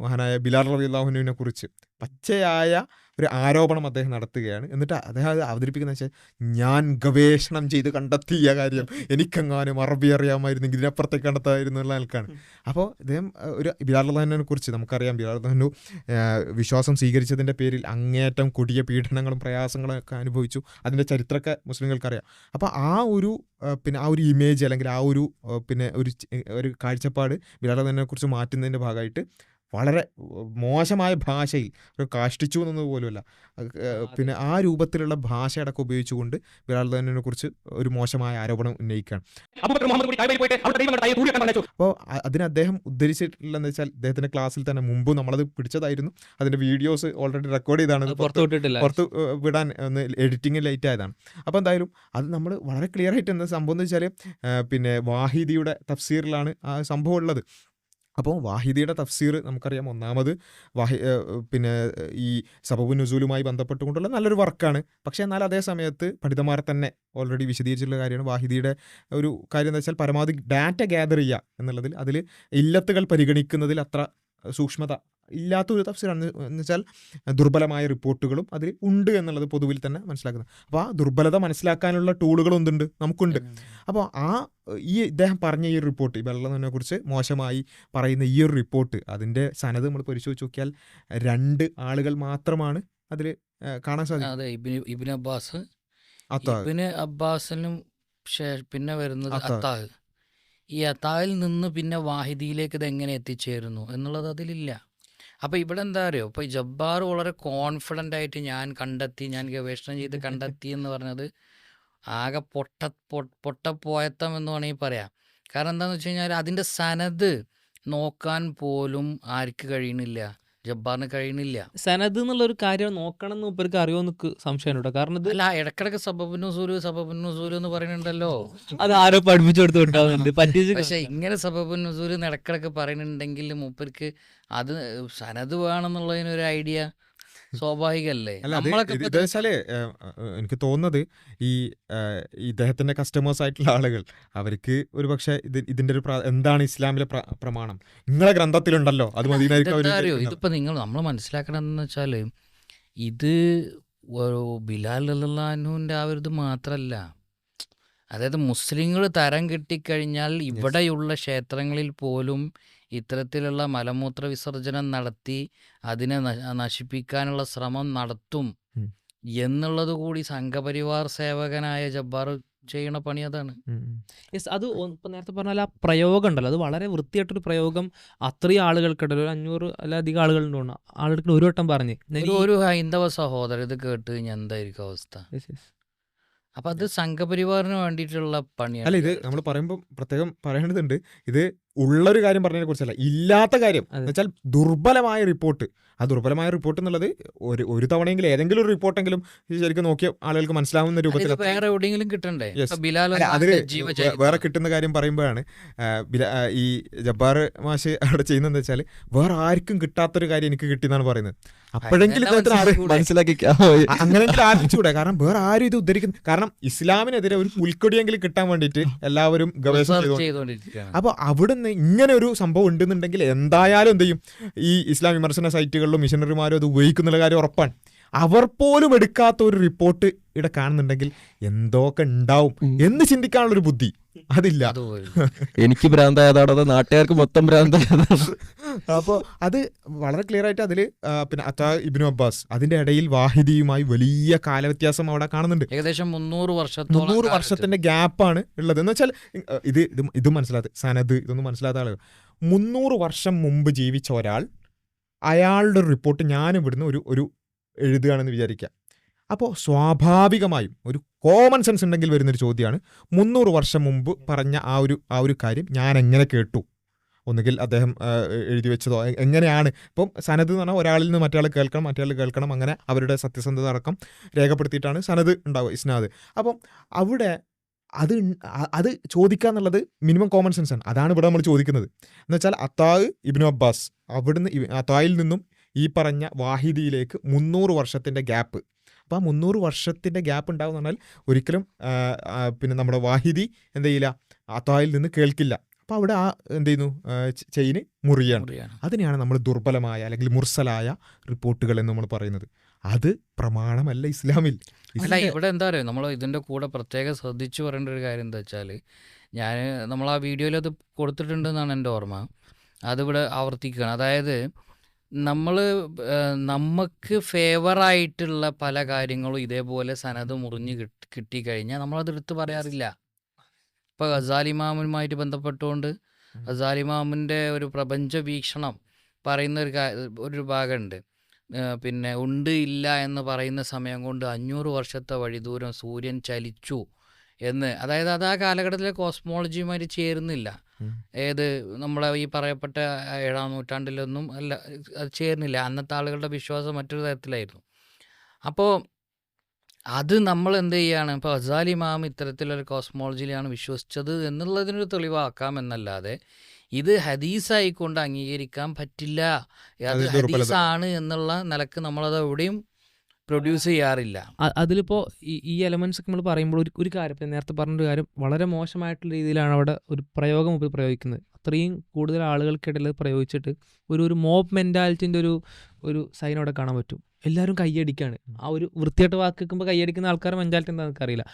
മഹാനായ ബിലാൽ റബി അള്ളാഹുനുവിനെ കുറിച്ച് പച്ചയായ ഒരു ആരോപണം അദ്ദേഹം നടത്തുകയാണ്. എന്നിട്ട് അദ്ദേഹം അത് അവതരിപ്പിക്കുന്ന വെച്ചാൽ ഞാൻ ഗവേഷണം ചെയ്ത് കണ്ടെത്തിയ കാര്യം. എനിക്കെങ്ങാനും അറബി അറിയാമായിരുന്നെങ്കിൽ ഇതിനപ്പുറത്തേക്ക് കണ്ടെത്താമായിരുന്നു എന്നുള്ള ആൾക്കാണ് അപ്പോൾ അദ്ദേഹം ഒരു ബിലാൽ അള്ളഹാനെ കുറിച്ച് നമുക്കറിയാം. ബിലാൽ അള്ളഹാനു വിശ്വാസം സ്വീകരിച്ചതിന്റെ പേരിൽ അങ്ങേയറ്റം കൊടിയ പീഡനങ്ങളും പ്രയാസങ്ങളും ഒക്കെ അനുഭവിച്ചു. അതിന്റെ ചരിത്രമൊക്കെ മുസ്ലിങ്ങൾക്കറിയാം. അപ്പോൾ ആ ഒരു പിന്നെ ആ ഒരു ഇമേജ് അല്ലെങ്കിൽ ആ ഒരു പിന്നെ ഒരു ഒരു കാഴ്ചപ്പാട് ബിലാൽ അള്ളഹാനെ കുറിച്ച് മാറ്റുന്നതിന്റെ ഭാഗമായിട്ട് വളരെ മോശമായ ഭാഷയിൽ ഒരു കാഷ്ടിച്ചു എന്നത് പോലുമല്ല. പിന്നെ ആ രൂപത്തിലുള്ള ഭാഷയടക്കം ഉപയോഗിച്ചുകൊണ്ട് ബിലാൽ തന്നെ കുറിച്ച് ഒരു മോശമായ ആരോപണം ഉന്നയിക്കുകയാണ്. അപ്പോൾ അതിന് അദ്ദേഹം ഉദ്ധരിച്ചിട്ടില്ലെന്ന് വെച്ചാൽ അദ്ദേഹത്തിന്റെ ക്ലാസ്സിൽ തന്നെ മുമ്പ് നമ്മളത് പിടിച്ചതായിരുന്നു. അതിന്റെ വീഡിയോസ് ഓൾറെഡി റെക്കോർഡ് ചെയ്താണ്. പുറത്ത് വിടാൻ ഒന്ന് എഡിറ്റിംഗ് ലൈറ്റ് ആയതാണ്. അപ്പോൾ എന്തായാലും അത് നമ്മൾ വളരെ ക്ലിയർ ആയിട്ട് എന്താ സംഭവം എന്ന് വെച്ചാൽ പിന്നെ വാഹിദിയുടെ തഫ്സീറിലാണ് ആ സംഭവം ഉള്ളത്. അപ്പോൾ വാഹിദിയുടെ തഫ്സീർ നമുക്കറിയാം ഒന്നാമത് വാഹി പിന്നെ ഈ സബബു നുസൂലുമായി ബന്ധപ്പെട്ടുകൊണ്ടുള്ള നല്ലൊരു വർക്കാണ്. പക്ഷേ എന്നാൽ അതേ സമയത്ത് പണ്ഡിതന്മാർ തന്നെ ഓൾറെഡി വിശദീകരിച്ചിട്ടുള്ള കാര്യമാണ്. വാഹിദിയുടെ ഒരു കാര്യം എന്ന് വെച്ചാൽ പരമാവധി ഡാറ്റ ഗ്യാദർ ചെയ്യുക എന്നുള്ളതിൽ അതിൽ ഇല്ലത്തുകൾ പരിഗണിക്കുന്നതിൽ അത്ര സൂക്ഷ്മത ഇല്ലാത്തൊരു തഫ്സീറാണ്. എന്ന് വെച്ചാൽ ദുർബലമായ റിപ്പോർട്ടുകളും അതിൽ ഉണ്ട് എന്നുള്ളത് പൊതുവിൽ തന്നെ മനസ്സിലാക്കുന്നത്. അപ്പോൾ ആ ദുർബലത മനസ്സിലാക്കാനുള്ള ടൂളുകൾ എന്തുണ്ട്? നമുക്കുണ്ട്. അപ്പോൾ ആ ഈ ഇദ്ദേഹം പറഞ്ഞ ഈ റിപ്പോർട്ട് ഈ കുറിച്ച് മോശമായി പറയുന്ന ഈ ഒരു റിപ്പോർട്ട് അതിന്റെ സനത് നമ്മൾ പരിശോധിച്ച് നോക്കിയാൽ രണ്ട് ആളുകൾ മാത്രമാണ് അതിൽ കാണാൻ സാധിക്കും അതെ ഇബിന് അബ്ബാസ്. ഇബിന് അബ്ബാസിനും പിന്നെ വരുന്നത്. അത്താഹ്. ഈ അത്താഹിൽ നിന്ന് പിന്നെ വാഹിദിയിലേക്ക് ഇത് എങ്ങനെ എത്തിച്ചേരുന്നു എന്നുള്ളത് അതിലില്ല. അപ്പൊ ഇവിടെ എന്താ അറിയോ ഇപ്പോൾ ജബ്ബാർ വളരെ കോൺഫിഡന്റ് ആയിട്ട് ഞാൻ കണ്ടെത്തി ഞാൻ ഗവേഷണം ചെയ്ത് കണ്ടെത്തി എന്ന് പറഞ്ഞത് ആകെ പൊട്ട പൊട്ടപ്പോയത്തം എന്ന് വേണമെങ്കിൽ പറയാം. കാരണം എന്താണെന്ന് വെച്ച് കഴിഞ്ഞാൽ അതിന്റെ സനത് നോക്കാൻ പോലും ആർക്ക് കഴിയണില്ല ജബ്ബാറിന് കഴിയണില്ല സനദ് എന്നുള്ള ഒരു കാര്യം നോക്കണം എന്ന് ഇവർക്ക് അറിയോ എനിക്ക് സംശയമുണ്ട്. കാരണം ഇത് അല്ല ഇടക്കിടക്ക് സബബുന്നുസൂൽ സബബുന്നുസൂൽ എന്ന് പറയുന്നുണ്ടല്ലോ. അത് ആരോ പഠിപ്പിച്ചു കൊടുത്തുണ്ടാവുന്നുണ്ട് പറ്റിച്ച് പക്ഷെ ഇങ്ങനെ സബബുന്നുസൂൽ ഇടക്കിടക്ക് പറയുന്നുണ്ടെങ്കിൽ മൂപ്പർക്ക് അത് സനത് വേണമെന്നുള്ളതിനൊരു ഐഡിയ സ്വാഭാവികല്ലേ? വെച്ചാൽ എനിക്ക് തോന്നുന്നത് ഈ ഇദ്ദേഹത്തിന്റെ കസ്റ്റമേഴ്സ് ആയിട്ടുള്ള ആളുകൾ അവർക്ക് ഒരു പക്ഷേ ഇത് ഇതിന്റെ ഒരു എന്താണ് ഇസ്ലാമിലെ പ്രമാണം? നിങ്ങളെ ഗ്രന്ഥത്തിലുണ്ടല്ലോ അത് അറിയോ? ഇതിപ്പോ നിങ്ങൾ നമ്മൾ മനസ്സിലാക്കണമെന്ന് വെച്ചാൽ ഇത് ബിലാൽ അല്ലാഹുവിന്റെ ആ ഒരു ഇത് മാത്രല്ല. അതായത് മുസ്ലിങ്ങൾ തരം കിട്ടിക്കഴിഞ്ഞാൽ ഇവിടെയുള്ള ക്ഷേത്രങ്ങളിൽ പോലും ഇത്തരത്തിലുള്ള മലമൂത്ര വിസർജനം നടത്തി അതിനെ നശിപ്പിക്കാനുള്ള ശ്രമം നടത്തും. എന്നുള്ളത് കൂടി സംഘപരിവാർ സേവകനായ ജബ്ബാർ ചെയ്യണ പണി അതാണ്. യെസ് അത് നേരത്തെ പറഞ്ഞാൽ ആ പ്രയോഗം ഉണ്ടല്ലോ. അത് വളരെ വൃത്തിയായിട്ടൊരു പ്രയോഗം അത്രയും ആളുകൾക്കിടയിൽ ഒരു അഞ്ഞൂറ് അല്ലധികം ആളുകൾ ആളുകൾക്ക് ഒരു വട്ടം പറഞ്ഞ്. ഒരു ഹൈന്ദവ സഹോദരൻ ഇത് കേട്ട് കഴിഞ്ഞാൽ എന്തായിരിക്കും അവസ്ഥ? Yes, yes. അപ്പൊ അത് സംഘപരിവാറിന് വേണ്ടിയിട്ടുള്ള പണിയാണ്. അല്ല ഇത് നമ്മൾ പറയുമ്പോൾ പ്രത്യേകം പറയേണ്ടതുണ്ട്. ഇത് ഉള്ളൊരു കാര്യം പറഞ്ഞതിനെ കുറിച്ചല്ല ഇല്ലാത്ത കാര്യം. എന്ന് വെച്ചാൽ ദുർബലമായ റിപ്പോർട്ട്. ആ ദുർബലമായ റിപ്പോർട്ട് എന്നുള്ളത് ഒരു ഒരു തവണയെങ്കിലും ഏതെങ്കിലും ഒരു റിപ്പോർട്ടെങ്കിലും ശരിക്കും നോക്കിയ ആളുകൾക്ക് മനസ്സിലാവുന്ന രൂപത്തിൽ. വേ- വേറെ കിട്ടുന്ന കാര്യം പറയുമ്പോഴാണ് ഈ ജബ്ബാർ മാഷ് അവിടെ ചെയ്യുന്നതെന്ന് വെച്ചാൽ വേറെ ആർക്കും കിട്ടാത്തൊരു കാര്യം എനിക്ക് കിട്ടിയെന്നാണ് പറയുന്നത്. അപ്പോഴെങ്കിലും മനസ്സിലാക്കി അങ്ങനെയെങ്കിലും ആലോചിച്ചുകൂടെ? കാരണം വേറെ ആരും ഇത് ഉദ്ധരിക്കുന്നു കാരണം ഇസ്ലാമിനെതിരെ ഒരു പുൽക്കൊടിയെങ്കിലും കിട്ടാൻ വേണ്ടിയിട്ട് എല്ലാവരും ഗവേഷണം അപ്പൊ അവിടെ ചെയ്തുകൊണ്ടിരിക്കുകയാണ്. അപ്പോൾ അവിടുന്ന് ഇങ്ങനെ ഒരു സംഭവം ഉണ്ടെന്നുണ്ടെങ്കിൽ എന്തായാലും എന്ത് ചെയ്യും? ഈ ഇസ്ലാം വിമർശന സൈറ്റുകളിലും മിഷനറിമാരും അത് ഉപയോഗിക്കുന്നുള്ള കാര്യം ഉറപ്പാണ്. അവർ പോലും എടുക്കാത്ത ഒരു റിപ്പോർട്ട് ഇവിടെ കാണുന്നുണ്ടെങ്കിൽ എന്തൊക്കെ ഉണ്ടാവും എന്ന് ചിന്തിക്കാനുള്ളൊരു ബുദ്ധി. അതില്ല. എനിക്ക് ഭ്രാന്തായതാണത് അതോ നാട്ടുകാർക്ക് മൊത്തം ഭ്രാന്തായതാണ്. അപ്പോൾ അത് വളരെ ക്ലിയർ ആയിട്ട് അതിൽ പിന്നെ അത്ത ഇബിനു അബ്ബാസ് അതിന്റെ ഇടയിൽ വാഹിദിയുമായി വലിയ കാലവ്യത്യാസം അവിടെ കാണുന്നുണ്ട്. ഏകദേശം മുന്നൂറ് വർഷത്തോളം മുന്നൂറ് വർഷത്തിന്റെ ഗ്യാപ്പാണ് ഉള്ളത്. എന്ന് വെച്ചാൽ ഇത് ഇത് ഇത് ഇതും മനസ്സിലാത്ത സനത് ഇതൊന്നും മനസ്സിലാത്ത ആളുകൾ. മുന്നൂറ് വർഷം മുമ്പ് ജീവിച്ച ഒരാൾ അയാളുടെ റിപ്പോർട്ട് ഞാൻ ഇവിടുന്ന് ഒരു ഒരു എഴുതുകയാണെന്ന് വിചാരിക്കുക അപ്പോൾ സ്വാഭാവികമായും ഒരു കോമൺ സെൻസ് ഉണ്ടെങ്കിൽ വരുന്നൊരു ചോദ്യമാണ് മുന്നൂറ് വർഷം മുമ്പ് പറഞ്ഞ ആ ഒരു ആ ഒരു കാര്യം ഞാൻ എങ്ങനെ കേട്ടു? ഒന്നുകിൽ അദ്ദേഹം എഴുതി വെച്ചതോ എങ്ങനെയാണ്? ഇപ്പം സനത് എന്ന് പറഞ്ഞാൽ ഒരാളിൽ നിന്ന് മറ്റേ കേൾക്കണം മറ്റേ കേൾക്കണം അങ്ങനെ അവരുടെ സത്യസന്ധത അടക്കം രേഖപ്പെടുത്തിയിട്ടാണ് സനത് ഉണ്ടാവുക ഇസ്നാദ്. അപ്പം അവിടെ അത് അത് ചോദിക്കുക എന്നുള്ളത് മിനിമം കോമൺ സെൻസ് ആണ്. അതാണ് ഇവിടെ നമ്മൾ ചോദിക്കുന്നത്. എന്ന് വെച്ചാൽ അത്താവ് ഇബ്നു അബ്ബാസ് അവിടുന്ന് അത്തായിൽ നിന്നും ഈ പറഞ്ഞ വാഹിദിയിലേക്ക് മുന്നൂറ് വർഷത്തിന്റെ ഗ്യാപ്പ് അപ്പോൾ ആ മുന്നൂറ് വർഷത്തിന്റെ ഗ്യാപ്പ് ഉണ്ടാവും എന്ന് പറഞ്ഞാൽ ഒരിക്കലും പിന്നെ നമ്മുടെ വാഹിദി എന്ത് ചെയ്യില്ല അത്തായിൽ നിന്ന് കേൾക്കില്ല. അപ്പോൾ അവിടെ ആ എന്ത് ചെയ്യുന്നു? ചെയിന് മുറിയാണ്. മുറിയാണ്. അതിനെയാണ് നമ്മൾ ദുർബലമായ അല്ലെങ്കിൽ മുർസലായ റിപ്പോർട്ടുകൾ എന്ന് നമ്മൾ പറയുന്നത്. അത് പ്രമാണമല്ല ഇസ്ലാമിൽ. അല്ല ഇവിടെ എന്താ പറയുക നമ്മൾ ഇതിന്റെ കൂടെ പ്രത്യേകം ശ്രദ്ധിച്ചു പറയേണ്ട ഒരു കാര്യം എന്താ വെച്ചാൽ ഞാൻ നമ്മൾ ആ വീഡിയോയിൽ അത് കൊടുത്തിട്ടുണ്ടെന്നാണ് എന്റെ ഓർമ്മ. അതിവിടെ ആവർത്തിക്കുകയാണ്. അതായത് നമ്മൾ നമുക്ക് ഫേവറായിട്ടുള്ള പല കാര്യങ്ങളും ഇതേപോലെ സനത് മുറിഞ്ഞ് കിട്ടി കിട്ടിക്കഴിഞ്ഞാൽ നമ്മളത് എടുത്ത് പറയാറില്ല ഇപ്പോൾ ഗസാലിമാമുമായിട്ട് ബന്ധപ്പെട്ടുകൊണ്ട് ഗസാലിമാമിന്റെ ഒരു പ്രപഞ്ച വീക്ഷണം പറയുന്ന ഒരു ഒരു ഭാഗമുണ്ട് പിന്നെ ഉണ്ട് ഇല്ല എന്ന് പറയുന്ന സമയം കൊണ്ട് അഞ്ഞൂറ് വർഷത്തെ വഴിദൂരം സൂര്യൻ ചലിച്ചു. എന്ന്. അതായത് അത് ആ കാലഘട്ടത്തിലെ കോസ്മോളജിയുമായി ചേരുന്നില്ല. ഏത് നമ്മളെ ഈ പറയപ്പെട്ട ഏഴാം നൂറ്റാണ്ടിലൊന്നും അല്ല അത് ചേരുന്നില്ല. അന്നത്തെ ആളുകളുടെ വിശ്വാസം മറ്റൊരു തരത്തിലായിരുന്നു. അപ്പോൾ അത് നമ്മൾ എന്ത് ചെയ്യാണ്? ഇപ്പോൾ അസാലി മാം ഇത്തരത്തിലൊരു കോസ്മോളജിയിലാണ് വിശ്വസിച്ചത് എന്നുള്ളതിനൊരു തെളിവാക്കാം എന്നല്ലാതെ ഇത് ഹദീസായിക്കൊണ്ട് അംഗീകരിക്കാൻ പറ്റില്ല. അത് അത് ഹദീസാണ് എന്നുള്ള നിലയ്ക്ക് നമ്മളത് എവിടെയും പ്രൊഡ്യൂസ് ചെയ്യാറില്ല. അതിലിപ്പോൾ അതിലിപ്പോ ഈ എലമെന്റ്സ് ഒക്കെ നമ്മൾ പറയുമ്പോൾ ഒരു ഒരു കാര്യം ഇപ്പം നേരത്തെ പറഞ്ഞൊരു കാര്യം വളരെ മോശമായിട്ടുള്ള രീതിയിലാണ് അവിടെ ഒരു പ്രയോഗം ഉപ- പ്രയോഗിക്കുന്നത്. അത്രയും കൂടുതൽ ആളുകൾക്കിടയിൽ പ്രയോഗിച്ചിട്ട് ഒരു ഒരു മോബ് മെന്റാലിറ്റിന്റെ ഒരു ഒരു സൈൻ അവിടെ കാണാൻ പറ്റും. എല്ലാവരും കൈയടിക്കാണ് ആ ഒരു വൃത്തിയായിട്ട് വാക്ക് കേൾക്കുമ്പോൾ കൈയടിക്കുന്ന ആൾക്കാരുടെ മെന്റാലിറ്റി എന്താണെന്ന് എനിക്കറിയില്ല.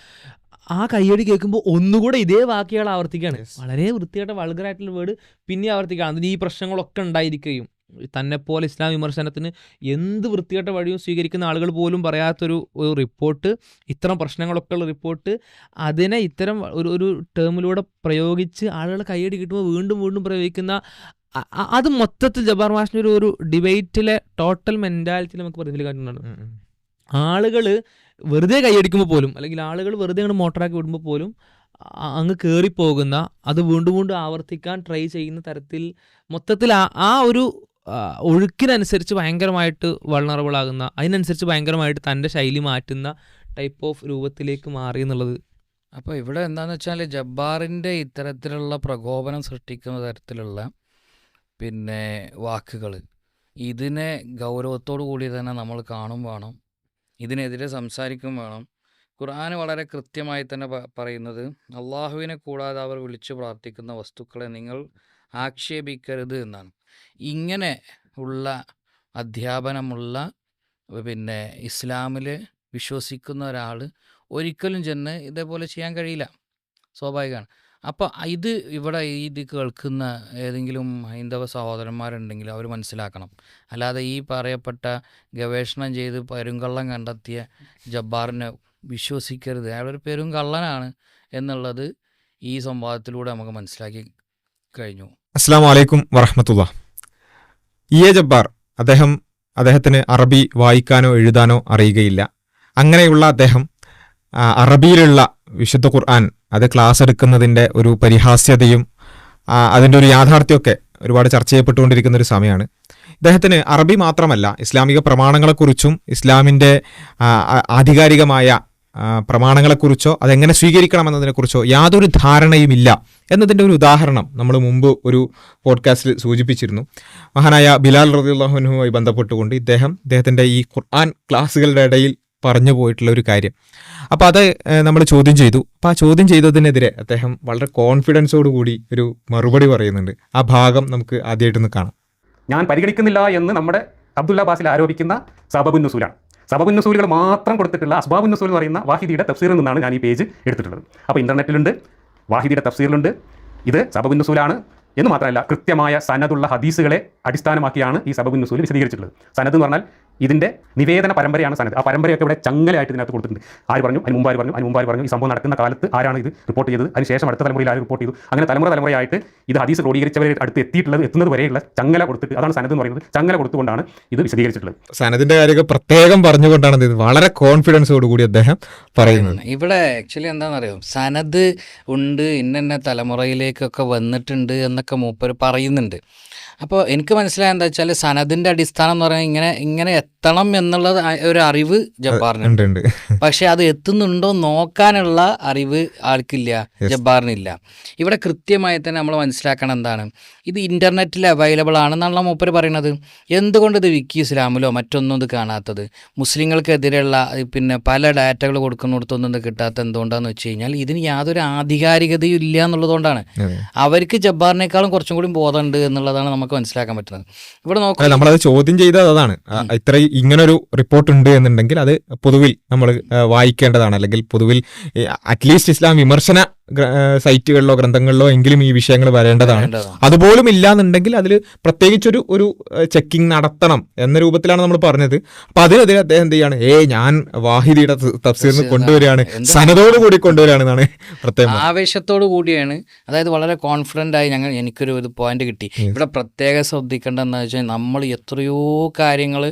ആ കൈയടി കേൾക്കുമ്പോൾ ഒന്നുകൂടെ ഇതേ വാക്കുകൾ ആവർത്തിക്കുകയാണ് വളരെ വൃത്തിയായിട്ട് വൾഗറായിട്ടുള്ള വേർഡ് പിന്നെ ആവർത്തിക്കുകയാണ് അതിന് ഈ പ്രശ്നങ്ങളൊക്കെ ഉണ്ടായിരിക്കുകയും. തന്നെപ്പോലെ ഇസ്ലാം വിമർശനത്തിന് എന്ത് വൃത്തികെട്ട വഴിയും സ്വീകരിക്കുന്ന ആളുകൾ പോലും പറയാത്തൊരു ഒരു റിപ്പോർട്ട് ഇത്തരം പ്രശ്നങ്ങളൊക്കെ ഉള്ള റിപ്പോർട്ട് അതിനെ ഇത്തരം ഒരു ഒരു ടേമിലൂടെ പ്രയോഗിച്ച് ആളുകൾ കൈയടി കിട്ടുമ്പോൾ വീണ്ടും വീണ്ടും പ്രയോഗിക്കുന്ന അത് മൊത്തത്തിൽ ജബാർ മാഷിന്റെ ഒരു ഒരു ഡിബേറ്റിലെ ടോട്ടൽ മെന്റാലിറ്റി നമുക്ക് പ്രതിഫലിക്കാവുന്നതാണ് ഉം, ഉം. ആളുകൾ വെറുതെ കൈയടിക്കുമ്പോൾ പോലും അല്ലെങ്കിൽ ആളുകൾ വെറുതെ അങ്ങോട്ട് മോട്ടറാക്കി വിടുമ്പോൾ പോലും അങ്ങ് കയറിപ്പോകുന്ന അത് വീണ്ടും വീണ്ടും ആവർത്തിക്കാൻ ട്രൈ ചെയ്യുന്ന തരത്തിൽ മൊത്തത്തിൽ ആ ആ ഒരു ഒഴുക്കിനനുസരിച്ച് ഭയങ്കരമായിട്ട് വൾണറബിൾ ആകുന്ന അതിനനുസരിച്ച് ഭയങ്കരമായിട്ട് തന്റെ ശൈലി മാറ്റുന്ന ടൈപ്പ് ഓഫ് രൂപത്തിലേക്ക് മാറി എന്നുള്ളത്. അപ്പോൾ ഇവിടെ എന്താന്ന് വെച്ചാൽ ജബ്ബാറിന്റെ ഇത്തരത്തിലുള്ള പ്രകോപനം സൃഷ്ടിക്കുന്ന തരത്തിലുള്ള പിന്നെ വാക്കുകൾ ഇതിനെ ഗൗരവത്തോടു കൂടി തന്നെ നമ്മൾ കാണും വേണം. ഇതിനെതിരെ സംസാരിക്കും വേണം. ഖുർആൻ വളരെ കൃത്യമായി തന്നെ പറയുന്നത് അള്ളാഹുവിനെ കൂടാതെ അവർ വിളിച്ചു പ്രാർത്ഥിക്കുന്ന വസ്തുക്കളെ നിങ്ങൾ ആക്ഷേപിക്കരുത് എന്നാണ്. ഇങ്ങനെ ഉള്ള അധ്യാപനമുള്ള പിന്നെ ഇസ്ലാമിൽ വിശ്വസിക്കുന്ന ഒരാൾ ഒരിക്കലും ചെന്ന് ഇതേപോലെ ചെയ്യാൻ കഴിയില്ല. സ്വാഭാവികമാണ്. അപ്പോൾ ഇത് ഇവിടെ ഇത് കേൾക്കുന്ന ഏതെങ്കിലും ഹൈന്ദവ സഹോദരന്മാരുണ്ടെങ്കിൽ അവർ മനസ്സിലാക്കണം. അല്ലാതെ ഈ പറയപ്പെട്ട ഗവേഷണം ചെയ്ത് പെരുങ്കള്ളം കണ്ടെത്തിയ ജബ്ബാറിനെ വിശ്വസിക്കരുത്. അയാളൊരു പെരുങ്കള്ളനാണ് എന്നുള്ളത് ഈ സംവാദത്തിലൂടെ നമുക്ക് മനസ്സിലാക്കി കഴിഞ്ഞു. അസ്സാം വലൈക്കും വറഹമത്തുള്ള ഇ എ ജബ്ബാർ അദ്ദേഹം അദ്ദേഹത്തിന് അറബി വായിക്കാനോ എഴുതാനോ അറിയുകയില്ല. അങ്ങനെയുള്ള അദ്ദേഹം അറബിയിലുള്ള വിശുദ്ധ ഖുർആൻ അത് ക്ലാസ് എടുക്കുന്നതിന്റെ ഒരു പരിഹാസ്യതയും അതിന്റെ ഒരു യാഥാർത്ഥ്യമൊക്കെ ഒരുപാട് ചർച്ച ചെയ്യപ്പെട്ടുകൊണ്ടിരിക്കുന്ന ഒരു സമയമാണ്. ഇദ്ദേഹത്തിന് അറബി മാത്രമല്ല ഇസ്ലാമിക പ്രമാണങ്ങളെക്കുറിച്ചും ഇസ്ലാമിന്റെ ആധികാരികമായ പ്രമാണങ്ങളെക്കുറിച്ചോ അതെങ്ങനെ സ്വീകരിക്കണം എന്നതിനെക്കുറിച്ചോ യാതൊരു ധാരണയുമില്ല എന്നതിന്റെ ഒരു ഉദാഹരണം നമ്മൾ മുമ്പ് ഒരു പോഡ്കാസ്റ്റിൽ സൂചിപ്പിച്ചിരുന്നു. മഹാനായ ബിലാൽ റബിള്ളാഹുനുമായി ബന്ധപ്പെട്ടുകൊണ്ട് ഇദ്ദേഹം ഇദ്ദേഹത്തിന്റെ ഈ ഖുർആൻ ക്ലാസ്സുകളുടെ ഇടയിൽ പറഞ്ഞു പോയിട്ടുള്ള ഒരു കാര്യം. അപ്പോൾ അത് നമ്മൾ ചോദ്യം ചെയ്തു. അപ്പോൾ ആ ചോദ്യം ചെയ്തതിനെതിരെ അദ്ദേഹം വളരെ കോൺഫിഡൻസോട് കൂടി ഒരു മറുപടി പറയുന്നുണ്ട്. ആ ഭാഗം നമുക്ക് ആദ്യമായിട്ടൊന്ന് കാണാം. ഞാൻ പരിഗണിക്കുന്നില്ല എന്ന് നമ്മുടെ അബ്ദുല്ല ബാസിൽ ആരോപിക്കുന്ന സബബുൻ സബബുൻ മാത്രം കൊടുത്തിട്ടുള്ള അസ്ബാബുൻ നുസൂൽ എന്ന് പറയുന്ന വാഹിദിയുടെ തഫ്സീറിൽ നിന്നാണ് ഞാൻ ഈ പേജ് എടുത്തിട്ടുള്ളത്. അപ്പോൾ ഇന്റർനെറ്റിലുണ്ട് വാഹിദിയുടെ തഫ്സീറിലുണ്ട്. ഇത് സബബുന്നുസൂലാണ് എന്ന് മാത്രമല്ല കൃത്യമായ സനദുള്ള ഹദീസുകളെ അടിസ്ഥാനമാക്കിയാണ് ഈ സബബുന്നുസൂൽ വിശദീകരിച്ചിട്ടുള്ളത്. സനദ് എന്ന് പറഞ്ഞാൽ ഇതിന്റെ നിവേദന പരമ്പരയാണ് സനദ് ആ പരമ്പരയൊക്കെ ഇവിടെ ചങ്ങലയായിട്ട് ഇതിനകത്ത് കൊടുത്തിട്ടുണ്ട്. ആര് പറഞ്ഞു? അതിന് മുമ്പാര് പറഞ്ഞു. അതിന് മുമ്പാര് പറഞ്ഞു. ഈ സംഭവം നടക്കുന്ന കാലത്ത് ആരാണ് ഇത് റിപ്പോർട്ട് ചെയ്തത്? അതിന് ശേഷം അടുത്ത തലമുറയിൽ ആര് റിപ്പോർട്ട് ചെയ്തു? അങ്ങനെ തലമുറ തലമുറയായിട്ട് ഇത് ഹദീസ് ക്രോഡീകരിച്ചവരെ അടുത്ത് എത്തിയിട്ടുള്ളത് എത്തുന്നത് വരെയുള്ള ചങ്ങല കൊടുത്തിട്ട് അതാണ് സനത് എന്ന് പറയുന്നത്. ചങ്ങല കൊടുത്തുകൊണ്ടാണ് ഇത് വിശദീകരിച്ചിട്ടുള്ളത്. സനദിന്റെ കാര്യമൊക്കെ പ്രത്യേകം പറഞ്ഞുകൊണ്ടാണ് ഇത് വളരെ കോൺഫിഡൻസോട് കൂടി അദ്ദേഹം പറയുന്നത്. ഇവിടെ ആക്ച്വലി എന്താണെന്നറിയോ? സനത് ഉണ്ട് ഇന്ന തലമുറയിലേക്കൊക്കെ വന്നിട്ടുണ്ട് എന്നൊക്കെ മൂപ്പർ പറയുന്നുണ്ട്. അപ്പോൾ എനിക്ക് മനസ്സിലായ എന്താ വെച്ചാൽ സനദിന്റെ അടിസ്ഥാനം എന്ന് പറഞ്ഞാൽ ഇങ്ങനെ ഇങ്ങനെ എത്തണം എന്നുള്ള ഒരു അറിവ് ജബ്ബാറിനുണ്ട്. പക്ഷെ അത് എത്തുന്നുണ്ടോ നോക്കാനുള്ള അറിവ് ആൾക്കില്ല. ജബ്ബാറിനില്ല. ഇവിടെ കൃത്യമായി തന്നെ നമ്മൾ മനസ്സിലാക്കണം എന്താണ്. ഇത് ഇന്റർനെറ്റിൽ അവൈലബിൾ ആണെന്നാണല്ലോ മൂപ്പർ പറയുന്നത്. എന്തുകൊണ്ട് ഇത് വിക്കി ഇസ്ലാമിലോ മറ്റൊന്നും ഇത് കാണാത്തത്? മുസ്ലിങ്ങൾക്കെതിരെയുള്ള പിന്നെ പല ഡാറ്റകൾ കൊടുക്കുന്നിടത്തൊന്നും ഇത് കിട്ടാത്ത എന്തുകൊണ്ടാന്ന് വെച്ച് കഴിഞ്ഞാൽ ഇതിന് യാതൊരു ആധികാരികതയും ഇല്ല എന്നുള്ളതുകൊണ്ടാണ്. അവർക്ക് ജബ്ബാറിനേക്കാളും കുറച്ചും കൂടി ബോധമുണ്ട് എന്നുള്ളതാണ് നമുക്ക് മനസ്സിലാക്കാൻ പറ്റുന്നത്. ഇവിടെ നോക്കാം. നമ്മളത് ചോദ്യം ചെയ്തത് അതാണ്. ഇത്ര ഇങ്ങനൊരു റിപ്പോർട്ട് ഉണ്ട് എന്നുണ്ടെങ്കിൽ അത് പൊതുവിൽ നമ്മൾ വായിക്കേണ്ടതാണ്. അല്ലെങ്കിൽ പൊതുവിൽ അറ്റ്ലീസ്റ്റ് ഇസ്ലാം വിമർശന സൈറ്റുകളിലോ ഗ്രന്ഥങ്ങളിലോ എങ്കിലും ഈ വിഷയങ്ങൾ വരേണ്ടതാണ്. അതുപോലും ഇല്ലാന്നുണ്ടെങ്കിൽ അതിൽ പ്രത്യേകിച്ചൊരു ഒരു ചെക്കിംഗ് നടത്തണം എന്ന രൂപത്തിലാണ് നമ്മൾ പറഞ്ഞത്. അപ്പൊ അതിനെതിരെ അദ്ദേഹം എന്ത് ചെയ്യാണ്? ഏ ഞാൻ വാഹിദിയുടെ തഫ്സീറിന് കൊണ്ടുവരികയാണ്? സനതോട് കൂടി കൊണ്ടുവരികയാണെന്നാണ് പ്രത്യേകം ആവേശത്തോട് കൂടിയാണ്. അതായത് വളരെ കോൺഫിഡന്റ് ആയി ഞങ്ങൾ എനിക്കൊരു ഒരു പോയിന്റ് കിട്ടി. ഇവിടെ പ്രത്യേകം ശ്രദ്ധിക്കേണ്ടതെന്ന് വെച്ചാൽ നമ്മൾ എത്രയോ കാര്യങ്ങൾ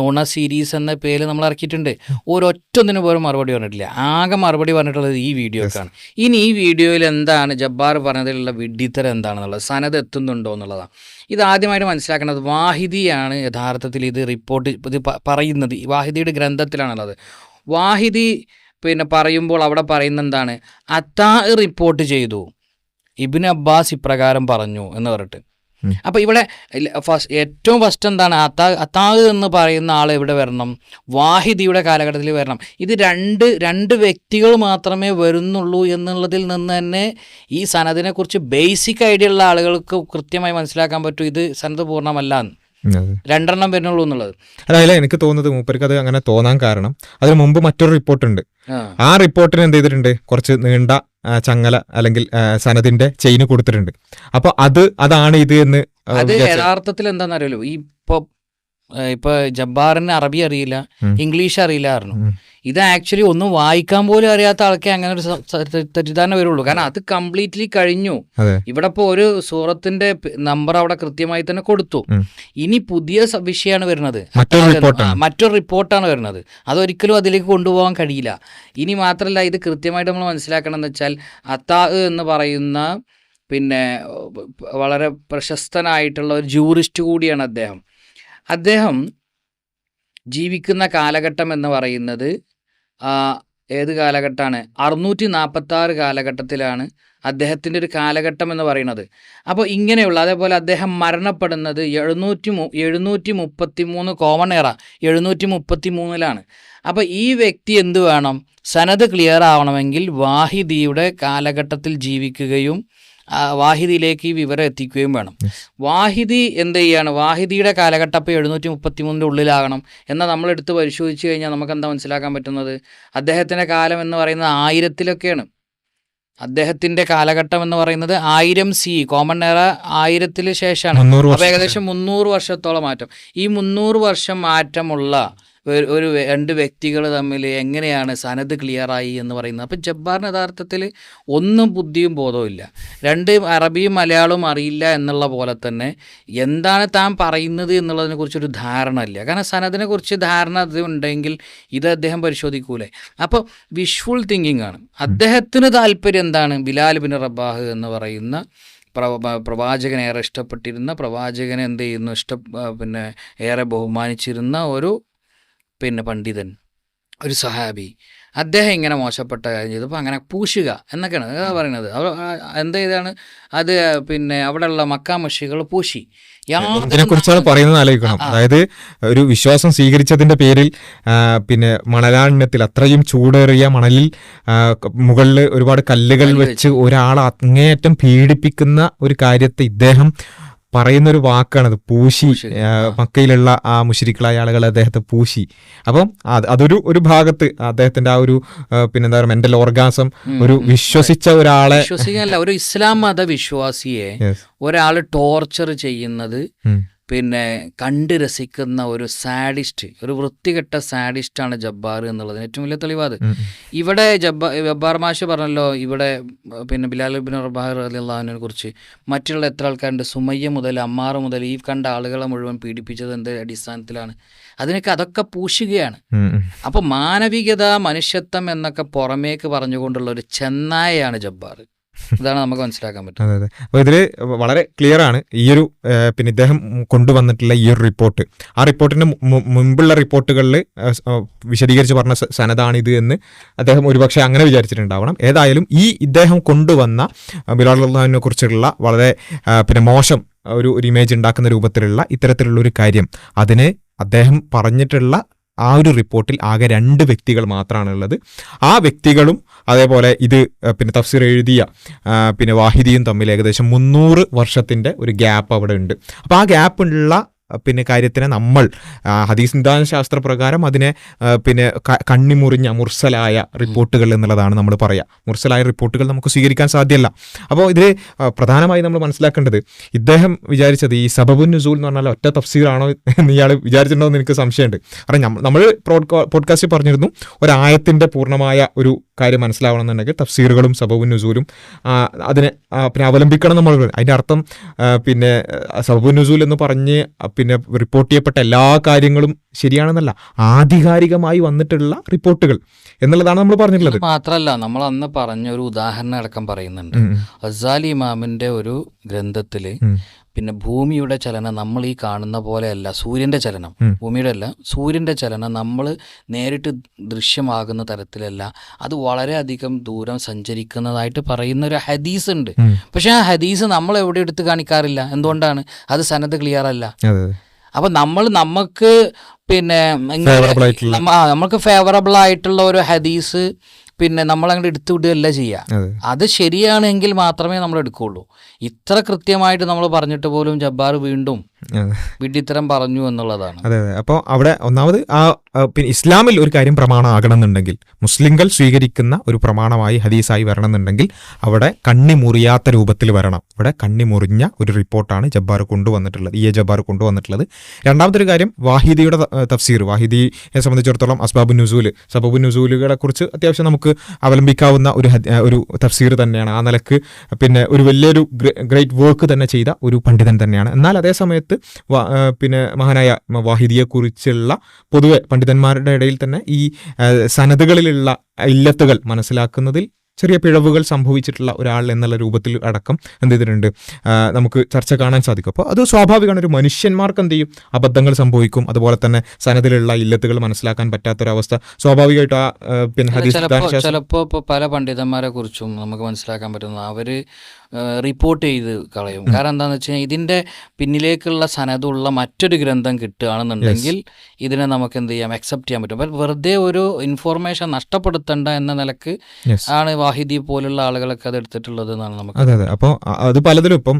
നുണ സീരീസ് എന്ന പേര് നമ്മൾ ഇറക്കിയിട്ടുണ്ട്. ഒരൊറ്റൊന്നിനും പോലും മറുപടി പറഞ്ഞിട്ടില്ല. ആകെ മറുപടി പറഞ്ഞിട്ടുള്ളത് ഈ വീഡിയോക്കാണ്. ഇനി ഈ വീഡിയോയിൽ എന്താണ് ജബ്ബാർ പറഞ്ഞതിലുള്ള വിഡ്ഢിത്തരം എന്താണെന്നുള്ളത്? സനത് എത്തുന്നുണ്ടോ എന്നുള്ളതാണ്. ഇത് ആദ്യമായിട്ട് മനസ്സിലാക്കേണ്ടത് വാഹിദിയാണ് യഥാർത്ഥത്തിൽ ഇത് റിപ്പോർട്ട് ഇത് പറയുന്നത്. വാഹിദിയുടെ ഗ്രന്ഥത്തിലാണുള്ളത്. വാഹിദി പിന്നെ പറയുമ്പോൾ അവിടെ പറയുന്ന എന്താണ്? അത്താ റിപ്പോർട്ട് ചെയ്തു. ഇബിൻ അബ്ബാസ് ഇപ്രകാരം പറഞ്ഞു എന്ന് പറഞ്ഞിട്ട്. അപ്പോൾ ഇവിടെ ഫസ്റ്റ് ഏറ്റവും ഫസ്റ്റ് എന്താണ്? അത്താ അത്താഹ് എന്ന് പറയുന്ന ആൾ ഇവിടെ വരണം? വാഹിദിയുടെ കാലഘട്ടത്തിൽ വരണം. ഇത് രണ്ട് രണ്ട് വ്യക്തികൾ മാത്രമേ വരുന്നുള്ളൂ എന്നുള്ളതിൽ നിന്ന് തന്നെ ഈ സനദിനെക്കുറിച്ച് ബേസിക് ഐഡിയ ഉള്ള ആളുകൾക്ക് കൃത്യമായി മനസ്സിലാക്കാൻ പറ്റും. ഇത് സനത് പൂർണമല്ല എന്ന്. രണ്ടെണ്ണം വരുന്നുള്ളൂ എന്നുള്ളത്. അതായത് എനിക്ക് തോന്നുന്നത് മൂപ്പർക്ക് അത് അങ്ങനെ തോന്നാൻ കാരണം അതിന് മുമ്പ് മറ്റൊരു റിപ്പോർട്ട് ഉണ്ട് ആ. റിപ്പോർട്ടിന് എന്ത് ചെയ്തിട്ടുണ്ട്? കുറച്ച് നീണ്ട ചങ്ങല അല്ലെങ്കിൽ സനതിന്റെ ചെയിന് കൊടുത്തിട്ടുണ്ട്. അപ്പൊ അത് അതാണ് ഇത് എന്ന് അത് യഥാർത്ഥത്തിൽ എന്താണെന്ന് അറിയാലോ ഈ ഇപ്പൊ ഇപ്പൊ ജബ്ബാറിന് അറബി അറിയില്ല ഇംഗ്ലീഷ് അറിയില്ല പറഞ്ഞു ഉം. ഇത് ആക്ച്വലി ഒന്നും വായിക്കാൻ പോലും അറിയാത്ത ആൾക്കേ അങ്ങനെ ഒരു തെറ്റിദ്ധാരണ വരുള്ളൂ. കാരണം അത് കംപ്ലീറ്റ്ലി കഴിഞ്ഞു. ഇവിടെ ഇപ്പോൾ ഒരു സൂറത്തിന്റെ നമ്പർ അവിടെ കൃത്യമായി തന്നെ കൊടുത്തു. ഇനി പുതിയ വിഷയമാണ് വരുന്നത്. മറ്റൊരു റിപ്പോർട്ടാണ്. വരുന്നത്. അതൊരിക്കലും അതിലേക്ക് കൊണ്ടുപോകാൻ കഴിയില്ല. ഇനി മാത്രമല്ല ഇത് കൃത്യമായിട്ട് നമ്മൾ മനസ്സിലാക്കണം എന്ന് വെച്ചാൽ അത്താ എന്ന് പറയുന്ന പിന്നെ വളരെ പ്രശസ്തനായിട്ടുള്ള ഒരു ജൂറിസ്റ്റ് കൂടിയാണ് അദ്ദേഹം. അദ്ദേഹം ജീവിക്കുന്ന കാലഘട്ടം എന്ന് പറയുന്നത് ഏത് കാലഘട്ടമാണ് അറുന്നൂറ്റി നാൽപ്പത്തി ആറ് കാലഘട്ടത്തിലാണ് അദ്ദേഹത്തിന്റെ ഒരു കാലഘട്ടം എന്ന് പറയുന്നത്. അപ്പോൾ ഇങ്ങനെയുള്ള അതേപോലെ അദ്ദേഹം മരണപ്പെടുന്നത് എഴുന്നൂറ്റി മു എഴുന്നൂറ്റി മുപ്പത്തി മൂന്ന് കോമൺ എറ എഴുന്നൂറ്റി മുപ്പത്തി മൂന്നിലാണ് അപ്പോൾ ഈ വ്യക്തി എന്ത് വേണം? സനത് ക്ലിയർ ആവണമെങ്കിൽ വാഹിദിയുടെ കാലഘട്ടത്തിൽ ജീവിക്കുകയും വാഹിദിയിലേക്ക് ഈ വിവരം എത്തിക്കുകയും വേണം. വാഹിദി എന്ത് ചെയ്യാണ്? വാഹിദിയുടെ കാലഘട്ടം ഇപ്പോൾ എഴുന്നൂറ്റി മുപ്പത്തി മൂന്നിന്റെ ഉള്ളിലാകണം എന്നാൽ നമ്മളെടുത്ത് പരിശോധിച്ച് കഴിഞ്ഞാൽ നമുക്ക് എന്താ മനസ്സിലാക്കാൻ പറ്റുന്നത്? അദ്ദേഹത്തിന്റെ കാലം എന്ന് പറയുന്നത് ആയിരത്തിലൊക്കെയാണ്. അദ്ദേഹത്തിന്റെ കാലഘട്ടം എന്ന് പറയുന്നത് ആയിരം സി കോമൺ എറ ആയിരത്തിന് ശേഷമാണ്. അപ്പോൾ ഏകദേശം മുന്നൂറ് വർഷത്തോളം മാറ്റം. ഈ മുന്നൂറ് വർഷം മാറ്റമുള്ള ഒരു രണ്ട് വ്യക്തികൾ തമ്മിൽ എങ്ങനെയാണ് സനത് ക്ലിയറായി എന്ന് പറയുന്നത്. അപ്പം ജബ്ബാറിന് യഥാർത്ഥത്തിൽ ഒന്നും ബുദ്ധിയും ബോധവും രണ്ട് അറബിയും മലയാളവും അറിയില്ല എന്നുള്ള പോലെ തന്നെ എന്താണ് താൻ പറയുന്നത് എന്നുള്ളതിനെ കുറിച്ചൊരു ധാരണ ഇല്ല. കാരണം സനതിനെ കുറിച്ച് ധാരണ ഉണ്ടെങ്കിൽ ഇത് അദ്ദേഹം പരിശോധിക്കൂലേ. അപ്പോൾ വിഷ്വൽ തിങ്കിങ് ആണ്. അദ്ദേഹത്തിന് താല്പര്യം എന്താണ്? ബിലാൽ ബിൻ റബ്ബാഹ് എന്ന് പറയുന്ന പ്രവ- പ്രവാചകനെ ഏറെ ഇഷ്ടപ്പെട്ടിരുന്ന പ്രവാചകനെ എന്ത് ചെയ്യുന്നു? ഇഷ്ട പിന്നെ ഏറെ ബഹുമാനിച്ചിരുന്ന ഒരു പിന്നെ പണ്ഡിതൻ ഒരു സഹാബി. അദ്ദേഹം ഇങ്ങനെ മോശപ്പെട്ട കാര്യം ചെയ്തു ചെയ്തപ്പോൾ അങ്ങനെ പൂശുക എന്നൊക്കെയാണ് അതാ പറയുന്നത്. അവർ എന്ത് ചെയ്താണ് അത് പിന്നെ അവിടെയുള്ള മക്കാമഷികൾ പൂശി. ഇതിനെ കുറിച്ചാണ് പറയുന്നത് ആലോചിക്കണം. അതായത് ഒരു വിശ്വാസം സ്വീകരിച്ചതിന്റെ പേരിൽ പിന്നെ മണലാണ്യത്തിൽ അത്രയും ചൂടേറിയ മണലിൽ മുകളിൽ ഒരുപാട് കല്ലുകൾ വെച്ച് ഒരാളെ അങ്ങേയറ്റം പീഡിപ്പിക്കുന്ന ഒരു കാര്യത്തെ ഇദ്ദേഹം പറയുന്ന ഒരു വാക്കാണത് പൂശി. മക്കയിലുള്ള ആ മുഷിരിക്കളായ ആളുകൾ അദ്ദേഹത്തെ പൂശി അപ്പം അത് അതൊരു ഒരു ഭാഗത്ത് അദ്ദേഹത്തിന്റെ ആ ഒരു പിന്നെന്താ പറയുക മെന്റൽ ഓർഗാസം ഒരു വിശ്വസിച്ച ഒരാളെ വിശ്വസിക്കാനല്ല ഒരു ഇസ്ലാം മത വിശ്വാസിയെ. ഒരാൾ ടോർച്ചർ ചെയ്യുന്നത്. പിന്നെ കണ്ട് രസിക്കുന്ന ഒരു സാഡിസ്റ്റ് ഒരു വൃത്തികെട്ട സാഡിസ്റ്റാണ് ജബ്ബാർ എന്നുള്ളതിന് ഏറ്റവും വലിയ തെളിവാത്. ഇവിടെ ജബ്ബാ ജബ്ബാർ മാഷ് പറഞ്ഞല്ലോ ഇവിടെ പിന്നെ ബിലാൽ ബിൻ റബാഹർ അലിള്ളാഹിനെ കുറിച്ച് മറ്റുള്ള എത്ര ആൾക്കാരുണ്ട്? സുമയ്യ മുതൽ അമ്മാർ മുതൽ ഈ കണ്ട ആളുകളെ മുഴുവൻ പീഡിപ്പിച്ചത് എന്ത് അടിസ്ഥാനത്തിലാണ്? അതിനൊക്കെ അതൊക്കെ പൂശുകയാണ്. അപ്പോൾ മാനവികത മനുഷ്യത്വം എന്നൊക്കെ പുറമേക്ക് പറഞ്ഞുകൊണ്ടുള്ള ഒരു ചെന്നായയാണ് ജബ്ബാർ. ഇതാണ് നമുക്ക് മനസ്സിലാക്കാൻ പറ്റും അതെ അതെ. അപ്പോൾ ഇതിൽ വളരെ ക്ലിയർ ആണ് ഈ ഒരു പിന്നെ ഇദ്ദേഹം കൊണ്ടുവന്നിട്ടുള്ള ഈ ഒരു റിപ്പോർട്ട് ആ റിപ്പോർട്ടിന് മുമ്പുള്ള റിപ്പോർട്ടുകളിൽ വിശദീകരിച്ച് പറഞ്ഞ സനതാണിത് എന്ന് അദ്ദേഹം ഒരുപക്ഷെ അങ്ങനെ വിചാരിച്ചിട്ടുണ്ടാവണം. ഏതായാലും ഈ ഇദ്ദേഹം കൊണ്ടുവന്ന റഹ്മാനെ കുറിച്ചുള്ള വളരെ പിന്നെ മോശം ഒരു ഒരു ഇമേജ് ഉണ്ടാക്കുന്ന രൂപത്തിലുള്ള ഇത്തരത്തിലുള്ള ഒരു കാര്യം. അതിനെ അദ്ദേഹം പറഞ്ഞിട്ടുള്ള ആ ഒരു റിപ്പോർട്ടിൽ ആകെ രണ്ട് വ്യക്തികൾ മാത്രമാണ് ഉള്ളത് ആ വ്യക്തികളും അതേപോലെ ഇത് പിന്നെ തഫ്സീർ എഴുതിയ പിന്നെ വാഹിദിയും തമ്മിൽ ഏകദേശം മുന്നൂറ് വർഷത്തിന്റെ ഒരു ഗ്യാപ്പ് അവിടെ ഉണ്ട്. അപ്പോൾ ആ ഗ്യാപ്പ് ഉള്ള പിന്നെ കാര്യത്തിനെ നമ്മൾ ഹദീസ് നിദാന ശാസ്ത്ര പ്രകാരം അതിനെ പിന്നെ കണ്ണിമുറിഞ്ഞ മുർസലായ റിപ്പോർട്ടുകൾ എന്നുള്ളതാണ് നമ്മൾ പറയുക മുർസലായ റിപ്പോർട്ടുകൾ നമുക്ക് സ്വീകരിക്കാൻ സാധ്യമല്ല അപ്പോൾ ഇതിൽ പ്രധാനമായി നമ്മൾ മനസ്സിലാക്കേണ്ടത് ഇദ്ദേഹം വിചാരിച്ചത് ഈ സബബുൻ നുസൂൽ എന്ന് പറഞ്ഞാൽ ഒറ്റ തഫ്സീറാണോ എന്ന് ഇയാൾ വിചാരിച്ചിട്ടുണ്ടോ എന്ന് എനിക്ക് സംശയമുണ്ട്. കാരണം നമ്മൾ പോഡ്കാസ്റ്റിൽ പറഞ്ഞിരുന്നു ഒരായത്തിന്റെ പൂർണമായ ഒരു കാര്യം മനസ്സിലാവണമെന്നുണ്ടെങ്കിൽ തഫ്സീറുകളും സബബുൻ നുസൂലും അതിനെ പിന്നെ അവലംബിക്കണം നമ്മൾ അതിന്റെ അർത്ഥം പിന്നെ സബബുൻ നുസൂൽ എന്ന് പറഞ്ഞ് പിന്നെ റിപ്പോർട്ട് ചെയ്യപ്പെട്ട എല്ലാ കാര്യങ്ങളും ശരിയാണെന്നല്ല ആധികാരികമായി വന്നിട്ടുള്ള റിപ്പോർട്ടുകൾ എന്നുള്ളതാണ് നമ്മൾ പറഞ്ഞിട്ടുള്ളത് മാത്രമല്ല നമ്മൾ അന്ന് പറഞ്ഞ ഒരു ഉദാഹരണം അടക്കം പറയുന്നുണ്ട്. അസാലി ഇമാമിന്റെ ഒരു ഗ്രന്ഥത്തിൽ. പിന്നെ ഭൂമിയുടെ ചലനം നമ്മൾ ഈ കാണുന്ന പോലെയല്ല സൂര്യന്റെ ചലനം. ഭൂമിയുടെ അല്ല സൂര്യന്റെ ചലനം നമ്മൾ നേരിട്ട് ദൃശ്യമാകുന്ന തരത്തിലല്ല. അത് വളരെയധികം ദൂരം സഞ്ചരിക്കുന്നതായിട്ട് പറയുന്ന ഒരു ഹദീസ് ഉണ്ട്. പക്ഷെ ആ ഹദീസ് നമ്മൾ എവിടെ എടുത്ത് കാണിക്കാറില്ല. എന്തുകൊണ്ടാണ്? അത് സന്നദ്ധ ക്ലിയർ അല്ല. അപ്പൊ നമ്മൾ നമുക്ക് പിന്നെ നമുക്ക് ഫേവറബിൾ ആയിട്ടുള്ള ഒരു ഹദീസ് പിന്നെ നമ്മൾ അങ്ങോട്ട് എടുത്തു വിടുകയല്ല ചെയ്യുക അത്. ശരിയാണെങ്കിൽ മാത്രമേ നമ്മൾ എടുക്കുകയുള്ളൂ ഇത്ര കൃത്യമായിട്ട് നമ്മൾ പറഞ്ഞിട്ട് പോലും ജബ്ബാർ വീണ്ടും അതെ വിഡ്ഢിത്തരം പറഞ്ഞു എന്നുള്ളതാണ്. അതെ അതെ. അപ്പോൾ അവിടെ ഒന്നാമത് ആ പിന്നെ ഇസ്ലാമിൽ ഒരു കാര്യം പ്രമാണമാകണമെന്നുണ്ടെങ്കിൽ മുസ്ലിങ്ങൾ സ്വീകരിക്കുന്ന ഒരു പ്രമാണമായി ഹദീസായി വരണം എന്നുണ്ടെങ്കിൽ അവിടെ കണ്ണി മുറിയാത്ത രൂപത്തിൽ വരണം. ഇവിടെ കണ്ണി മുറിഞ്ഞ ഒരു റിപ്പോർട്ടാണ് ജബ്ബാർ കൊണ്ടുവന്നിട്ടുള്ളത്. ഇ എ ജബ്ബാർ കൊണ്ടുവന്നിട്ടുള്ളത്. രണ്ടാമത്തെ ഒരു കാര്യം വാഹിദിയുടെ തഫ്സീർ. വാഹിദിയെ സംബന്ധിച്ചിടത്തോളം അസ്ബാബു നുസൂൽ സബബു നുസൂലുകളെ കുറിച്ച് അത്യാവശ്യം നമുക്ക് അവലംബിക്കാവുന്ന ഒരു ഒരു തഫ്സീർ തന്നെയാണ്. ആ നിലയ്ക്ക് പിന്നെ ഒരു വലിയൊരു ഗ്രേറ്റ് വർക്ക് തന്നെ ചെയ്ത ഒരു പണ്ഡിതൻ തന്നെയാണ്. എന്നാൽ അതേ സമയത്ത് ആ, പിന്നെ മഹാനായ വാഹിദിയെക്കുറിച്ചുള്ള പൊതുവെ പണ്ഡിതന്മാരുടെ ഇടയിൽ തന്നെ ഈ സനതകളിലുള്ള ഇല്ലത്തുകൾ മനസ്സിലാക്കുന്നതിൽ ചെറിയ പിഴവുകൾ സംഭവിച്ചിട്ടുള്ള ഒരാൾ എന്നുള്ള രൂപത്തിൽ അടക്കം എന്ത് ചെയ്തിട്ടുണ്ട്. നമുക്ക് ചർച്ച കാണാൻ സാധിക്കും. അപ്പോൾ അത് സ്വാഭാവികമാണ്. ഒരു മനുഷ്യന്മാർക്ക് എന്ത് ചെയ്യും? അബദ്ധങ്ങൾ സംഭവിക്കും. അതുപോലെ തന്നെ സനതിലുള്ള ഇല്ലത്തുകൾ മനസ്സിലാക്കാൻ പറ്റാത്തൊരവസ്ഥ. സ്വാഭാവികമായിട്ട് ആ പിന്നെ ചിലപ്പോൾ പല പണ്ഡിതന്മാരെ കുറിച്ചും നമുക്ക് മനസ്സിലാക്കാൻ പറ്റുന്ന അവർ റിപ്പോർട്ട് ചെയ്ത് കളയും. കാരണം എന്താന്ന് വെച്ച് കഴിഞ്ഞാൽ ഇതിന്റെ പിന്നിലേക്കുള്ള സനതുള്ള മറ്റൊരു ഗ്രന്ഥം കിട്ടുകയാണെന്നുണ്ടെങ്കിൽ ഇതിനെ നമുക്ക് എന്ത് ചെയ്യാം? അക്സെപ്റ്റ് ചെയ്യാൻ പറ്റും. അപ്പം വെറുതെ ഒരു ഇൻഫോർമേഷൻ നഷ്ടപ്പെടുത്തണ്ട എന്ന നിലയ്ക്ക് ആണ് വാഹിദി പോലുള്ള ആളുകളൊക്കെ അത് എടുത്തിട്ടുള്ളത് എന്നാണ് നമുക്ക് അതെ അതെ. അപ്പോൾ അത് പലതിലും ഇപ്പം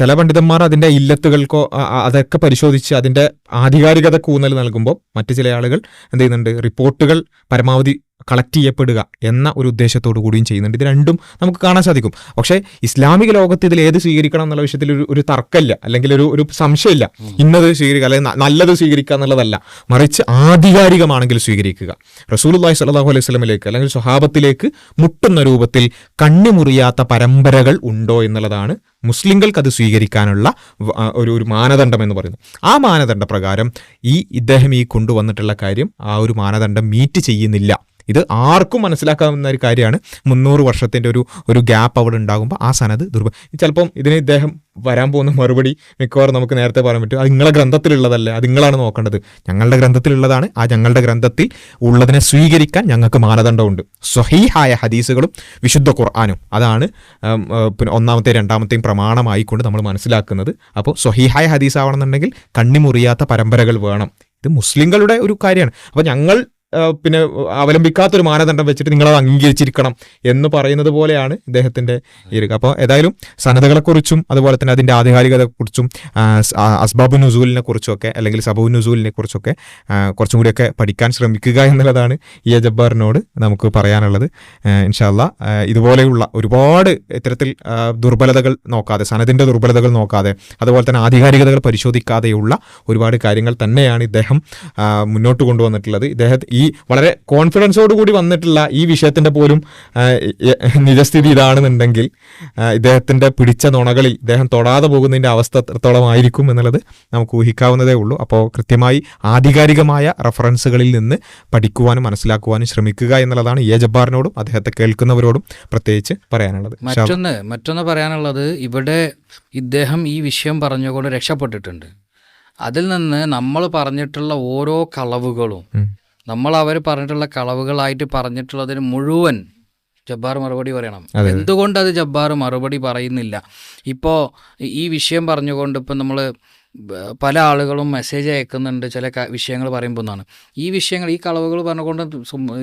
ചില പണ്ഡിതന്മാർ അതിന്റെ ഇല്ലത്തുകൾക്കോ അതൊക്കെ പരിശോധിച്ച് അതിന്റെ ആധികാരികത കൂന്നൽ നൽകുമ്പോൾ മറ്റു ചില ആളുകൾ എന്ത് ചെയ്യുന്നുണ്ട്? റിപ്പോർട്ടുകൾ പരമാവധി കളക്ട് ചെയ്യപ്പെടുക എന്ന ഒരു ഉദ്ദേശത്തോടു കൂടിയും ചെയ്യുന്നുണ്ട്. ഇത് രണ്ടും നമുക്ക് കാണാൻ സാധിക്കും. പക്ഷേ ഇസ്ലാമിക ലോകത്ത് ഇതിൽ ഏത് സ്വീകരിക്കണം എന്നുള്ള വിഷയത്തിൽ ഒരു ഒരു തർക്കമില്ല. അല്ലെങ്കിൽ ഒരു ഒരു സംശയമില്ല. ഇന്നത് സ്വീകരിക്കുക അല്ലെങ്കിൽ നല്ലത് സ്വീകരിക്കുക എന്നുള്ളതല്ല. മറിച്ച് ആധികാരികമാണെങ്കിൽ സ്വീകരിക്കുക. റസൂലുള്ളാഹി സ്വല്ലല്ലാഹു അലൈഹി സ്വലമിലേക്ക് അല്ലെങ്കിൽ സ്വഹാബത്തിലേക്ക് മുട്ടുന്ന രൂപത്തിൽ കണ്ണിമുറിയാത്ത പരമ്പരകൾ ഉണ്ടോ എന്നുള്ളതാണ് മുസ്ലിങ്ങൾക്ക് അത് സ്വീകരിക്കാനുള്ള ഒരു ഒരു മാനദണ്ഡം എന്ന് പറയുന്നു ആ മാനദണ്ഡ പ്രകാരം ഈ ഇദ്ദേഹം ഈ കൊണ്ടുവന്നിട്ടുള്ള കാര്യം ആ ഒരു മാനദണ്ഡം മീറ്റ് ചെയ്യുന്നില്ല. ഇത് ആർക്കും മനസ്സിലാക്കാവുന്ന ഒരു കാര്യമാണ്. മുന്നൂറ് വർഷത്തിന്റെ ഒരു ഒരു ഗ്യാപ്പ് അവിടെ ഉണ്ടാകുമ്പോൾ ആ സനത് ദുർബ ചിലപ്പം ഇതിന് ഇദ്ദേഹം വരാൻ പോകുന്ന മറുപടി മിക്കവാറും നമുക്ക് നേരത്തെ പറയാൻ പറ്റും. അത് നിങ്ങളെ ഗ്രന്ഥത്തിലുള്ളതല്ലേ? അത് നിങ്ങളാണ് നോക്കേണ്ടത്. ഞങ്ങളുടെ ഗ്രന്ഥത്തിലുള്ളതാണ്. ആ ഞങ്ങളുടെ ഗ്രന്ഥത്തിൽ ഉള്ളതിനെ സ്വീകരിക്കാൻ ഞങ്ങൾക്ക് മാനദണ്ഡമുണ്ട്. സ്വഹീഹായ ഹദീസുകളും വിശുദ്ധ ഖുർആാനും. അതാണ് പിന്നെ ഒന്നാമത്തെ രണ്ടാമത്തെയും പ്രമാണമായിക്കൊണ്ട് നമ്മൾ മനസ്സിലാക്കുന്നത്. അപ്പോൾ സ്വഹീഹായ ഹദീസ് ആവണമെന്നുണ്ടെങ്കിൽ കണ്ണിമുറിയാത്ത പരമ്പരകൾ വേണം. ഇത് മുസ്ലിങ്ങളുടെ ഒരു കാര്യമാണ്. അപ്പോൾ ഞങ്ങൾ പിന്നെ അവലംബിക്കാത്തൊരു മാനദണ്ഡം വെച്ചിട്ട് നിങ്ങളത് അംഗീകരിച്ചിരിക്കണം എന്ന് പറയുന്നത് പോലെയാണ് ഇദ്ദേഹത്തിന്റെ ഈ അപ്പോൾ ഏതായാലും സന്നദ്ധകളെക്കുറിച്ചും അതുപോലെ തന്നെ അതിന്റെ ആധികാരികതയെക്കുറിച്ചും അസ്ബാബു നുസൂലിനെ കുറിച്ചൊക്കെ അല്ലെങ്കിൽ സബു നുസൂലിനെ കുറിച്ചൊക്കെ കുറച്ചും കൂടിയൊക്കെ പഠിക്കാൻ ശ്രമിക്കുക എന്നുള്ളതാണ് ഈ ജബ്ബാറിനോട് നമുക്ക് പറയാനുള്ളത്. ഇൻഷാല്ല ഇതുപോലെയുള്ള ഒരുപാട് ഇത്തരത്തിൽ ദുർബലതകൾ നോക്കാതെ സനതിന്റെ ദുർബലതകൾ നോക്കാതെ അതുപോലെ തന്നെ ആധികാരികതകൾ പരിശോധിക്കാതെയുള്ള ഒരുപാട് കാര്യങ്ങൾ തന്നെയാണ് ഇദ്ദേഹം മുന്നോട്ട് കൊണ്ടുവന്നിട്ടുള്ളത്. ഇദ്ദേഹം ഈ വളരെ കോൺഫിഡൻസോട് കൂടി വന്നിട്ടുള്ള ഈ വിഷയത്തിന്റെ പോലും നിജസ്ഥിതി ഇതാണെന്നുണ്ടെങ്കിൽ ഇദ്ദേഹത്തിന്റെ പിടിച്ച നുണകളിൽ ഇദ്ദേഹം തൊടാതെ പോകുന്നതിന്റെ അവസ്ഥ എത്രത്തോളം ആയിരിക്കും എന്നുള്ളത് നമുക്ക് ഊഹിക്കാവുന്നതേ ഉള്ളൂ. അപ്പോൾ കൃത്യമായി ആധികാരികമായ റഫറൻസുകളിൽ നിന്ന് പഠിക്കുവാനും മനസ്സിലാക്കുവാനും ശ്രമിക്കുക എന്നുള്ളതാണ് എ. ജബ്ബാറിനോടും അദ്ദേഹത്തെ കേൾക്കുന്നവരോടും പ്രത്യേകിച്ച് പറയാനുള്ളത്. മറ്റൊന്ന് മറ്റൊന്ന് പറയാനുള്ളത് ഇവിടെ ഇദ്ദേഹം ഈ വിഷയം പറഞ്ഞുകൊണ്ട് രക്ഷപ്പെട്ടിട്ടുണ്ട്. അതിൽ നിന്ന് നമ്മൾ പറഞ്ഞിട്ടുള്ള ഓരോ കളവുകളും. നമ്മൾ അവർ പറഞ്ഞിട്ടുള്ള കളവുകളായിട്ട് പറഞ്ഞിട്ടുള്ളതിന് മുഴുവൻ ജബ്ബാർ മറുപടി പറയണം. എന്തുകൊണ്ട് അത്. ജബ്ബാർ മറുപടി പറയുന്നില്ല? ഇപ്പോൾ ഈ വിഷയം പറഞ്ഞുകൊണ്ട് ഇപ്പം നമ്മൾ പല ആളുകളും മെസ്സേജ് അയക്കുന്നുണ്ട് ചില വിഷയങ്ങൾ പറയുമ്പോൾ എന്നാണ്. ഈ വിഷയങ്ങൾ ഈ കളവുകൾ പറഞ്ഞുകൊണ്ട്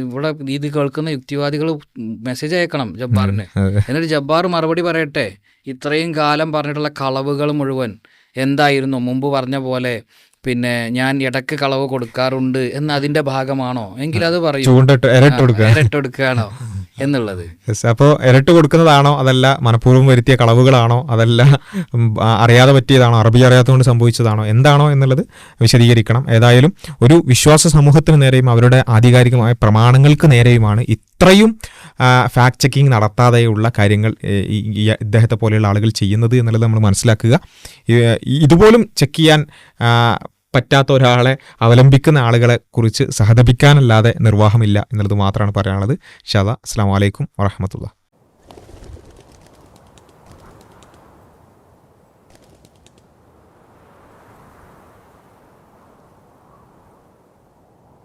ഇവിടെ ഇത് കേൾക്കുന്ന യുക്തിവാദികൾ മെസ്സേജ് അയക്കണം ജബ്ബാറിന്. എന്നിട്ട് ജബ്ബാർ മറുപടി പറയട്ടെ? ഇത്രയും കാലം പറഞ്ഞിട്ടുള്ള കളവുകൾ മുഴുവൻ എന്തായിരുന്നു? മുമ്പ് പറഞ്ഞ പോലെ പിന്നെ ഞാൻ ഇടയ്ക്ക് കളവ് കൊടുക്കാറുണ്ട് എന്ന് അതിന്റെ ഭാഗമാണോ? എങ്കിൽ അത് പറയും. ചൂണ്ടിട്ട് ഇരട്ട് കൊടുക്കുക. ഇരട്ട് കൊടുക്കുകയാണോ എന്നുള്ളത്? അപ്പോൾ ഇരട്ട് കൊടുക്കുന്നതാണോ അതല്ല മനഃപൂർവം വരുത്തിയ കളവുകളാണോ അതല്ല അറിയാതെ പറ്റിയതാണോ അറബി അറിയാത്തതുകൊണ്ട് സംഭവിച്ചതാണോ എന്താണോ എന്നുള്ളത് വിശദീകരിക്കണം. ഏതായാലും ഒരു വിശ്വാസ സമൂഹത്തിന് നേരെയും അവരുടെ ആധികാരികമായ പ്രമാണങ്ങൾക്ക് നേരെയുമാണ് ഇത്രയും ഫാക്ട് ചെക്കിംഗ് നടത്താതെയുള്ള കാര്യങ്ങൾ ഇദ്ദേഹത്തെ പോലെയുള്ള ആളുകൾ ചെയ്യുന്നത് എന്നുള്ളത് നമ്മൾ മനസ്സിലാക്കുക. ഇതുപോലും ചെക്ക് ചെയ്യാൻ പറ്റാത്ത ഒരാളെ അവലംബിക്കുന്ന ആളുകളെ കുറിച്ച് സഹതപിക്കാനല്ലാതെ നിർവാഹമില്ല എന്നുള്ളത് മാത്രമാണ് പറയാനുള്ളത്. ഷാദ അസ്സാം വലൈക്കും വറഹമത്തുള്ള